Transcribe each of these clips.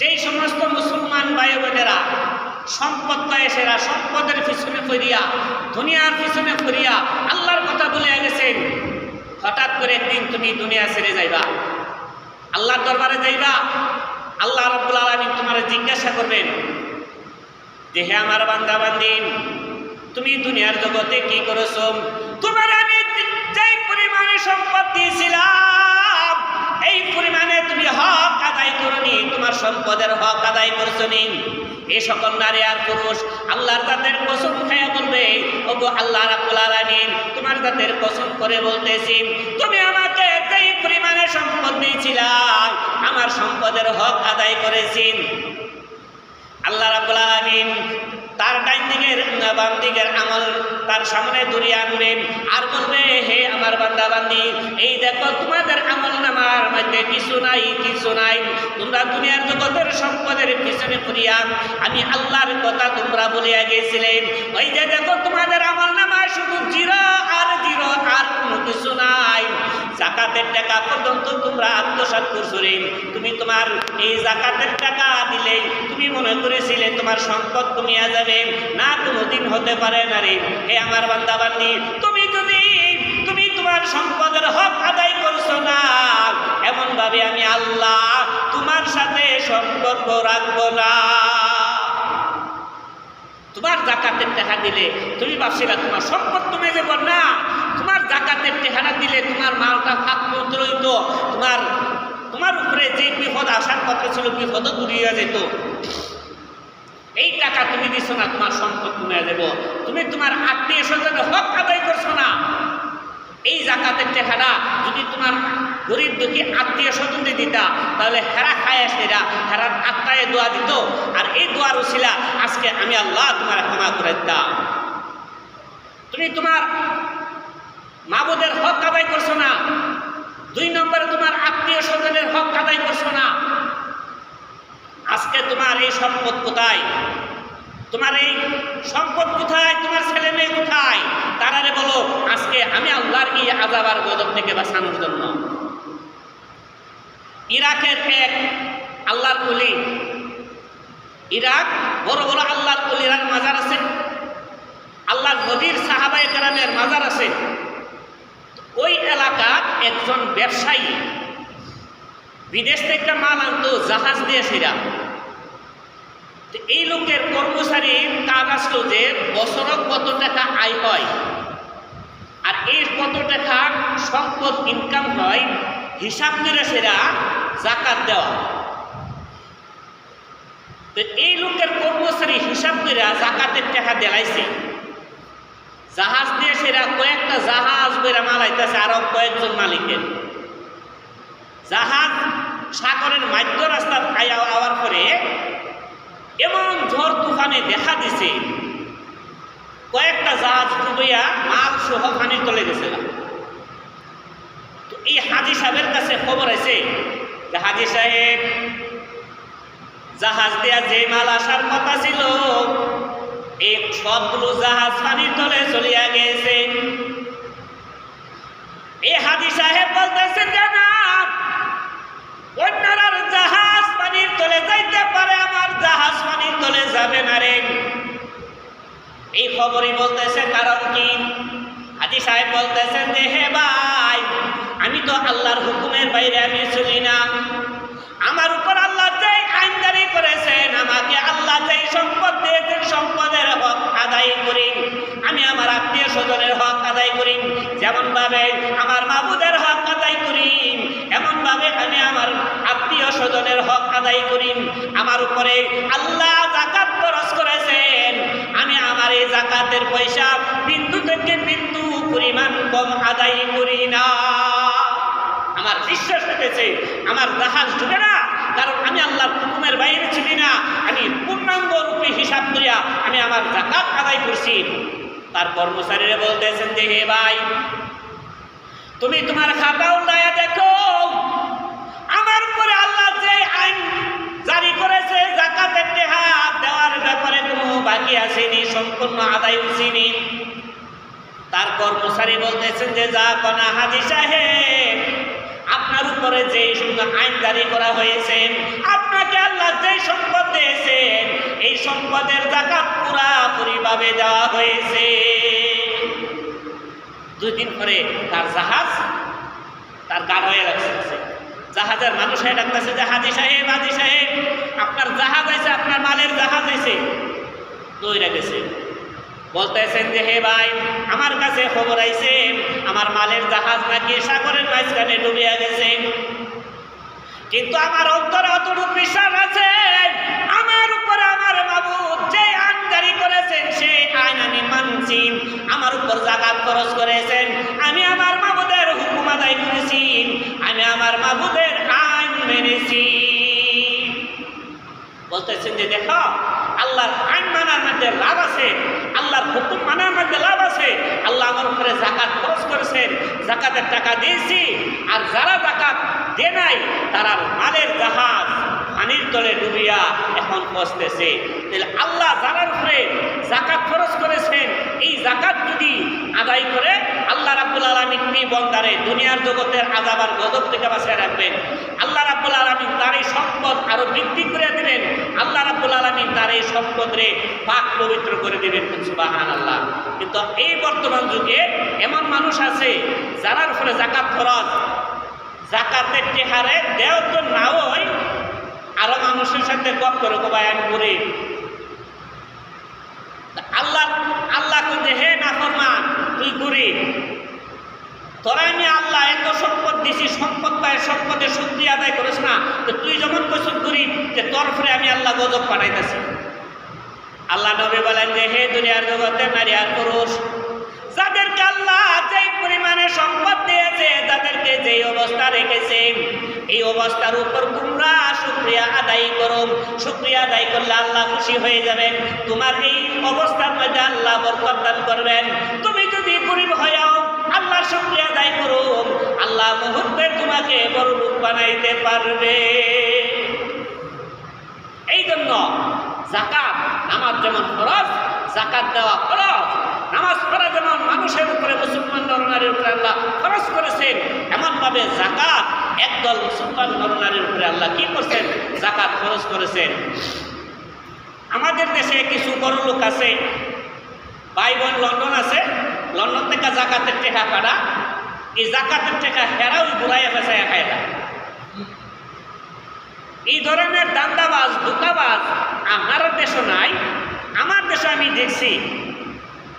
যেই সমস্ত মুসলমান ভাই বোনেরা সম্পদ এসেরা সম্পদের পিছনে ফিরিয়া, দুনিয়ার পিছনে ফিরিয়া আল্লাহর কথা বলে গেছেন হঠাৎ করে একদিন তুমি দুনিয়া ছেড়ে যাইবা। আল্লাহর দরবারে যাইবা। আল্লাহ রব্বুল আলমিন তোমার জিজ্ঞাসা করবেন, যে হে আমার বান্দা বান্দিন তুমি দুনিয়ার জগতে কি করেছ? তোমার আমি যেই পরিমাণে সম্পদ দিয়েছিলাম এই পরিমাণে তুমি হক আদায় করনি, তোমার সম্পদের হক আদায় করছ নি। এই সকল নারী আর পুরুষ আল্লাহর তাদের কসম খায়া বলবে, ওগো আল্লাহ আলামিন, তোমার তাদের কসম করে বলতেছি, তুমি আমাকে যেই পরিমাণে সম্পদ দিয়েছিলাম আমার সম্পদের হক আদায় করেছি। আল্লাহ রাব্বুল আলামিন তার ডাইন দিকের বাম দিকের আমল তার সামনে দূরে আনবেন আর বলবে, হে আমার বান্দা বান্দি এই দেখো, তোমাদের আমল নামার মধ্যে কিছু নাই কিছু নাই। তোমরা দুনিয়ার জগতের সম্পদের পিছনে করিয়া আমি আল্লাহর কথা তোমরা বলিয়া গেছিলেন ওই যে দেখো, তোমাদের আমল নামা শুধু জিরো আর জিরো আর কোনো কিছু নাই। জাকাতের টাকা পর্যন্ত তোমরা আত্মসাৎ করছ রে। তুমি তোমার এই জাকাতের টাকা দিলে, তুমি মনে করেছিলে তোমার সম্পদ কমিয়া যাবে। না কোনোদিন হতে পারে না রে। হে আমার বান্দা তোমার সম্পদের হক আদায় করছ না। এমন ভাবে আমি আল্লাহ তোমার সাথে সম্পর্ক রাখব না। তোমার জাকাতের টাকা দিলে তুমি ভাবছিলা তোমার সম্পদ কমে যাব না, তোমার জাকাতের টাকাটা দিলে তোমার মালটা ফাঁক মন্ত্র হইত তোমার তোমার উপরে যে বিপদ আসার কথা ছিল বিপদ দূরিয়ে যেত। এই টাকা তুমি দিছো না, তোমার সম্পদ কমে যাব। তুমি তোমার আত্মীয় স্বজনের হক আদায় করছ না। এই জাকাতের টাকাটা যদি তোমার গরিব দুঃখী আত্মীয় স্বজনদের দিতা, তাহলে হেরা খায় সেরা, হেরার আত্মায় দোয়া দিত। আর এই দোয়ার উশিলা আজকে আমি আল্লাহ তোমার ক্ষমা করে দিতাম। তুমি তোমার মাবুদের হক আদায় করছ না? দুই নম্বরে তোমার আত্মীয় স্বজনের হক আদায় করছ না? আজকে তোমার এই সম্পদ কোথায়? তোমার এই সম্পদ কোথায়? তোমার ছেলে মেয়ে কোথায়? তারারে বলো, আজকে আমি আল্লাহর এই আজাবার গজব থেকে বাঁচানোর জন্য। ইরাকের এক আল্লাহর কলি, ইরাক, বড় বড় আল্লাহর কলিরার মাজার আছে। আল্লাহর নবীর সাহাবাই কেরামের মাজার আছে। ওই এলাকার একজন ব্যবসায়ী, বিদেশ থেকে মাল আনতো, জাহাজ দিয়ে সেরা তো এই লোকের কর্মচারীর কাজ আসলো যে বছরক কত টাকা আয় হয়? আর এই কত টাকা সম্পদ ইনকাম হয়, হিসাব করে সেরা জাকাত দেওয়া। তো এই লোকের কর্মচারী হিসাব করে জাকাতের টাকা দেলাইছে। জাহাজ দিয়ে সেরা কয়েকটা জাহাজ বেরা মালাইতেছে আরও কয়েকজন মালিকের। জাহাজ সাগরের মাধ্য রাস্তার আয়া আওয়ার পরে এমন ঝড় তুফানে দেখা দিছে, কয়েকটা জাহাজ ডুবইয়া মাল সহ পানির তলে গেছিলাম তো এই হাজি সাহেবের কাছে খবর আছে যে হাজি সাহেব, জাহাজ দেয়া যে মাল আসার কথা ছিল, এই সবগুলো জাহাজ পানির তলে চলিয়া গেছে। এই হাজি সাহেব বলতেছেন যে না অন্যরার জাহাজ পানির তলে যাইতে পারে আমার জাহাজ পানির তলে যাবে না রে এই খবরই বলতেছে কারণ কি হাজি সাহেব বলতেছেন যে হে ভাই আমি তো আল্লাহর হুকুমের বাইরে আমি চলি না। আমার উপর আল্লাহ যে আইন জারি করেছেন, আমাকে আল্লাহ যে সম্পদ দিয়েছেন, সম্পদের হক আদায় করি আমি আমার আত্মীয় স্বজনের হক আদায় করি যেমন ভাবে আমার মাবুদের হক আদায় করি এমন ভাবে আমি আমার আত্মীয় স্বজনের হক আদায় করি আমার উপরে আল্লাহ জাকাত খরচ করেছেন। আমি আমার এই জাকাতের পয়সা বিন্দু থেকে বিন্দু পরিমাণ কম আদায় করি না। আমার বিশ্বাস হয়েছে আমার জাহাজ ঢুকে না, কারণ আমি আল্লাহর হুকুমের বাইরে ছিলি না। আমি পূর্ণাঙ্গ রূপে হিসাব করিয়া আমি আমার জাকাত আদায় করছি। তার কর্মচারীরা বলতেছেন যে, হে ভাই, তুমি তোমার খাতা উল্লায়া দেখো। আমার উপরে আল্লাহ যে আইন জারি করেছে জাকাতের টেহা দেওয়ার ব্যাপারে কোনো বাকি আসেনি, সম্পূর্ণ আদায় হচ্ছিনি। তার কর্মচারী বলতেছেন যে, যা কনা হাজি সাহেব আপনার উপরে যে জন্য আইন জারি করা হয়েছে, আপনাকে আল্লাহ যে সম্পদ দিয়েছেন এই সম্পদের জাকাত পুরাপুরিভাবে দেওয়া হয়েছে। দুই দিন পরে তার জাহাজ তার গাঢ় হয়ে রাখছে জাহাজের মানুষ হয়ে ডাকতেছে যে হাজি সাহেব হাজি সাহেব, আপনার জাহাজ আছে আপনার মালের জাহাজ আছে দৌড়ে গেছে বলতেছেন যে, হে ভাই, আমার কাছে খবর আইছে, আমার মালের জাহাজ নাকি সাগরের মাঝখানে ডুবিয়া গেছে। কিন্তু আমার অন্তরে অতটুকু বিশ্বাস আছে, আমার উপরে আমার বাবু যে আইন জারি করেছেন, সেই আইন আমি মানছি। আমার উপর জাকাত খরচ করেছেন, আমি আমার মাবুদের হুকুম আদায় করেছি, আমি আমার মাবুদের আইন মেনেছি। বলতেছেন যে, দেখো, আল্লাহর আইন মানার মধ্যে লাভ আছে আল্লাহর হুকুম মানার মধ্যে লাভ আছে, আল্লাহ আমার উপরে জাকাত খরচ করেছেন, জাকাতের টাকা দিয়েছি, আর যারা জাকাত দে নাই, তারা মালের জাহাজ পানির তলে ডুবিয়া এখন পচতেছে তাহলে আল্লাহ যারার উপরে জাকাত খরচ করেছেন, এই জাকাত যদি আদায় করে, আল্লাহ রাব্বুল আলমিন বন্দারে দুনিয়ার জগতের আজাবার গজব থেকে বাঁচিয়ে রাখবেন। আল্লাহ আলমিন তার এই সম্পদ আরও বৃদ্ধি করে দিলেন। আল্লাহ রাব্বুল আলমিন তার এই সম্পদরে পাক পবিত্র করে দিবেন সুবাহান আল্লাহ কিন্তু এই বর্তমান যুগে এমন মানুষ আছে যারার ফলে জাকাত খরচ জাকাতের টেহারে দেও তো নাও হয় আরও মানুষের সাথে গপ করে আমি করি। আল্লাহ আল্লাহ কিন্তু হে না তুই গরিব তোরা আমি আল্লাহ এত সম্পদ দিছি সম্পদ পায় সম্পদের শক্তি আদায় করিস না। তো তুই যেমন কইস গরিব যে তোর ফরে আমি আল্লাহ গজব পাঠাইতেছি আল্লাহ নবী বলেন যে, হে দুনিয়ার জগতে নারী আর পুরুষ, যাদেরকে আল্লাহ যেই পরিমাণে সম্পদ দিয়েছে, তাদেরকে যেই অবস্থা রেখেছে, এই অবস্থার উপর তোমরা শুক্রিয়া আদায় করো। শুক্রিয়া আদায় করলে আল্লাহ খুশি হয়ে যাবেন। তোমার এই অবস্থার মধ্যে আল্লাহ বরকত দান করবেন। তুমি যদি গরিব হয়েও জাকাত দেওয়া খরচ নামাজ পড়া যেমন মানুষের উপরে মুসলমান নরনারীর উপরে আল্লাহ খরচ করেছেন। এমনভাবে জাকাত একদল মুসলমান নরনারীর উপরে আল্লাহ কি করছেন? জাকাত খরচ করেছেন। আমাদের দেশে কিছু বড় লোক আছে ভাই বোন লন্ডন আছে। লন্ডন থেকে জাকাতের টেকা কাটা। এই জাকাতের টেকা হেরাও ঘুরাইয়া ফেসাইয়া খায় না। এই ধরনের দান্দাবাজ দোকাবাজ আমার দেশও নাই। আমি দেখছি,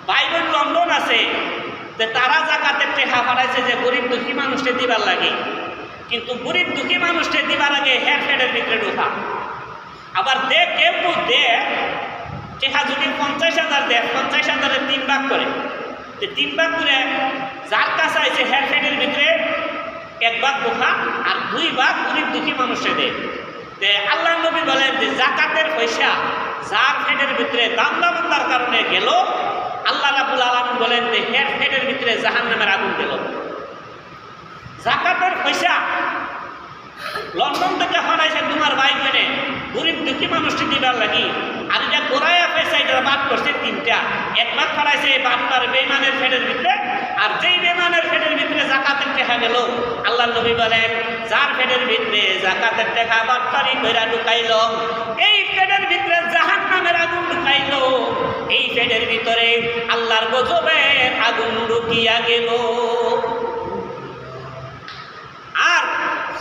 বাইবেল লন্ডন আছে, যে তারা জাকাতের টেকা পাঠাইছে যে গরিব দুঃখী মানুষকে দিবার লাগে। কিন্তু গরিব দুঃখী মানুষকে দিবার আগে হেড হেডের ভিতরে ঢোকা। আবার দে কেউ কেউ দে টেকা যদি পঞ্চাশ হাজার দেয়, পঞ্চাশ হাজারের তিন ভাগ করে। তো তিন ভাগ করে যার কাছে আছে হেড হেডের ভিতরে এক ভাগ বোখা আর দুই ভাগ গরিব দুঃখী মানুষে দেয় আল্লাহ নবী বলেন যে জাকাতের পয়সা যার ফেটের ভিতরে দান্দা বান্দার কারণে গেল, আল্লাহ রাবুল আলম বলেন যে হের ফেটের ভিতরে জাহান নামের আগুন গেল জাকাতের পয়সা লন্ডন থেকে হরাইছে তোমার ভাই বোনে, গরিব দুঃখী মানুষটি দিবার লাগি, আর এটা কোরাইয়া পয়সা এটা বাদ করছে তিনটা। একবার ফরাইছে এই বাটপার বেমানের ফেটের ভিতরে, আর যেই বেমানের ফেটের ভিতরে জাকাতের টেকা গেল, আল্লাহ নবী বলেন, যার ফেটের ভিতরে জাকাতের টেকা বাটপারি কইরা ঢুকাইল, এই ফেটের ভিতরে আগুন ঢুকাইল এই ফেটের ভিতরে আল্লাহর গজবের আগুন ঢুকিয়া গেল। আর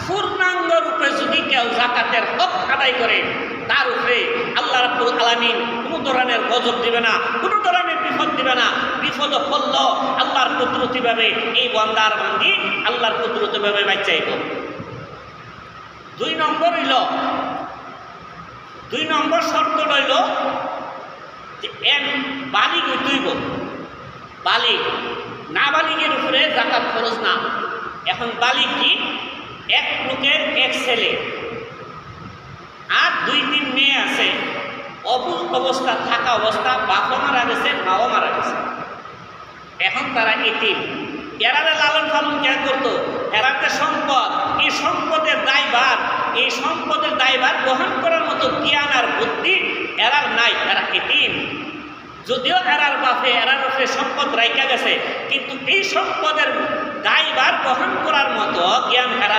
পূর্ণাঙ্গ রূপে যদি কেউ জাকাতের হক আদায় করে, তার উপরে আল্লাহ রাব্বুল আলামিন কোনো ধরনের গজব দিবে না, কোনো ধরনের বিপদ দিবে না। বিপদ ফলল আল্লাহর কুদরতিভাবে এই বন্দার বান্দি আল্লাহর কুদরতিভাবে বাচ্চাইব দুই নম্বর হইল দুই নম্বর শর্ত রইল যে এন বালিগ হইতইব বালিগ না বালিগের উপরে জাকাত খরচ না। এখন বালিগ কি? এক লোকের এক ছেলে। আর দুই তিন মেয়ে আছে। অবুজ অবস্থা থাকা অবস্থা বাপও মারা গেছে, মাও মারা গেছে। এখন তারা এটিম এরারে লালন পালন কে করতো? একটা সম্পদ। এই সম্পদের দায়ভার, এই সম্পদের দায়ভার বহন করার মতো জ্ঞান আর বুদ্ধি এরার নাই, এরা এটিম যদিও এরার বাপে, এরার উপরে সম্পদ রাইকা গেছে, কিন্তু এই সম্পদের দায়ভার বহন করার মতো জ্ঞান এরা